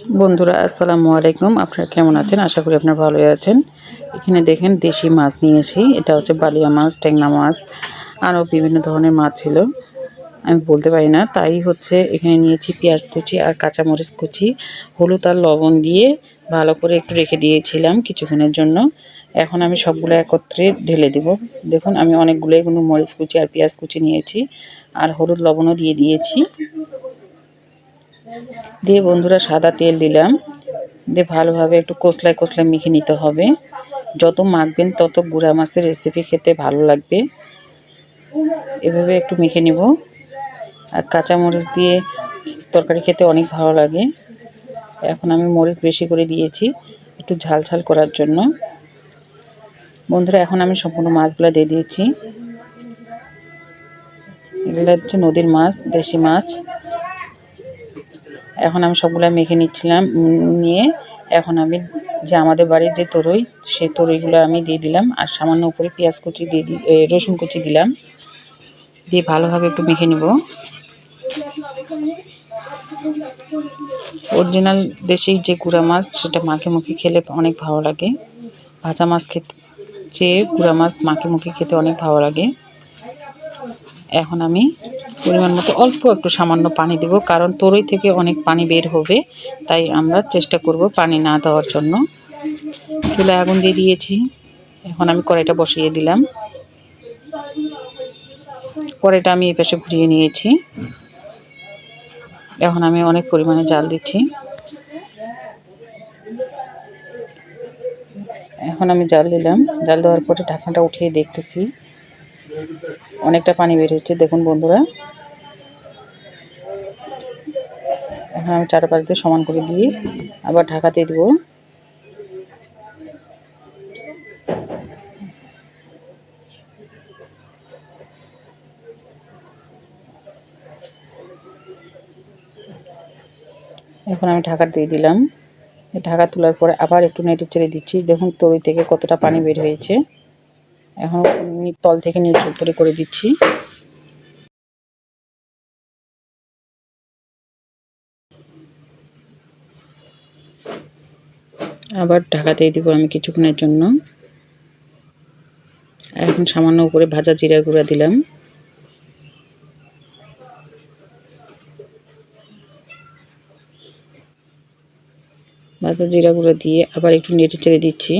বন্ধুরা, আসসালামু আলাইকুম। আপনারা কেমন আছেন? আশা করি আপনারা ভালোই আছেন। এখানে দেখেন দেশি মাছ নিয়েছি এটা হচ্ছে বালিয়া মাছ, ট্যাংরা মাছ, আরও বিভিন্ন ধরনের মাছ ছিল। আমি বলতে পারি না, তাই হচ্ছে এখানে নিয়েছি পেঁয়াজ কুচি আর কাঁচামরিচ কুচি। হলুদ আর লবণ দিয়ে ভালো করে একটু রেখে দিয়েছিলাম কিছুক্ষণের জন্য। এখন আমি সবগুলো একত্রে ঢেলে দিব। দেখুন, আমি অনেকগুলো এগুলো মরিচ কুচি আর পেঁয়াজ কুচি নিয়েছি। আর হলুদ লবণও দিয়ে দিয়েছি। দিয়ে বন্ধুরা সাদা তেল দিলাম। দিয়ে ভালোভাবে একটু কষলায় কষলায় মেখে নিতে হবে। যত মাখবেন তত গুঁড়া মাছের রেসিপি খেতে ভালো লাগবে। এভাবে একটু মেখে নিব। আর কাঁচামরিচ দিয়ে তরকারি খেতে অনেক ভালো লাগে। এখন আমি মরিচ বেশি করে দিয়েছি একটু ঝাল ঝাল করার জন্য। বন্ধুরা, এখন আমি সম্পূর্ণ মাছগুলো দিয়ে দিয়েছি। এগুলো হচ্ছে নদীর মাছ, দেশি মাছ। এখন আমি সবগুলো মেখে নিচ্ছিলাম নিয়ে এখন আমি যে আমাদের বাড়ির যে তরই, সে তরইগুলো আমি দিয়ে দিলাম আর সামান্য উপরে পেঁয়াজ কুচি দিয়ে দি রসুন কুচি দিলাম। দিয়ে ভালোভাবে একটু মেখে নেব। অরিজিনাল দেশি যে গুঁড়া মাছ, সেটা মাখে মুখে খেলে অনেক ভালো লাগে। ভাজা মাছ খেতে চেয়ে গুঁড়া মাছ মাখে মুখে খেতে অনেক ভালো লাগে। এখন আমি পরিমাণ মতো অল্প একটু সামান্য পানি দেব, কারণ তরই থেকে অনেক পানি বের হবে, তাই আমরা চেষ্টা করব পানি না দেওয়ার জন্য। চুলায় আগুন দিয়ে দিয়েছি, এখন আমি কড়াইটা বসিয়ে দিলাম। কড়াইটা আমি এই পাশে ঘুরিয়ে নিয়েছি। এখন আমি অনেক পরিমাণে জাল দিচ্ছি। এখন আমি জাল দিলাম, জাল দেওয়ার পরে ঢাকনাটা উঠিয়ে দেখতেছি। অনেকটা পানি বের হচ্ছে, দেখুন বন্ধুরা। এখন আমি চারপাশ দিয়ে সমান করে দিয়ে আবার ঢাকাতে দেবো। এখন আমি ঢাকা দিয়ে দিলাম। ঢাকা তোলার পরে আবার একটু নেটে ছেড়ে দিচ্ছি। দেখুন তরি থেকে কতটা পানি বের হয়েছে। এখন তল থেকে নিচে উপরে করে দিচ্ছি। আবার ঢাকা দিয়ে দিব আমি কিছুক্ষণের জন্য। এখন সামান্য উপরে ভাজা জিরার গুঁড়া দিলাম। ভাজা জিরা গুঁড়ো দিয়ে আবার একটু নেড়ে চেড়ে দিচ্ছি।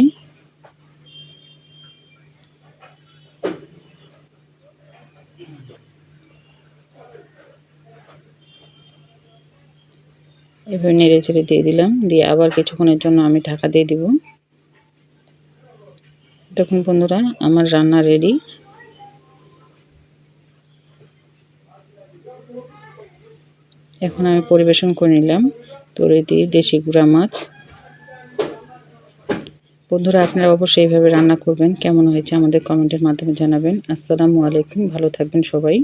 এভাবে নেড়ে চেড়ে দিয়ে দিলাম। দিয়ে আবার কিছুক্ষণের জন্য আমি ঢাকা দিয়ে দিব। দেখুন বন্ধুরা, আমার রান্না রেডি এখন আমি পরিবেশন করে নিলাম। তোরে দিয়ে দেশি গুঁড়া মাছ। বন্ধুরা, আপনারা অবশ্যই এইভাবে রান্না করবেন। কেমন হয়েছে আমাদের কমেন্টের মাধ্যমে জানাবেন। আসসালামু আলাইকুম, ভালো থাকবেন সবাই।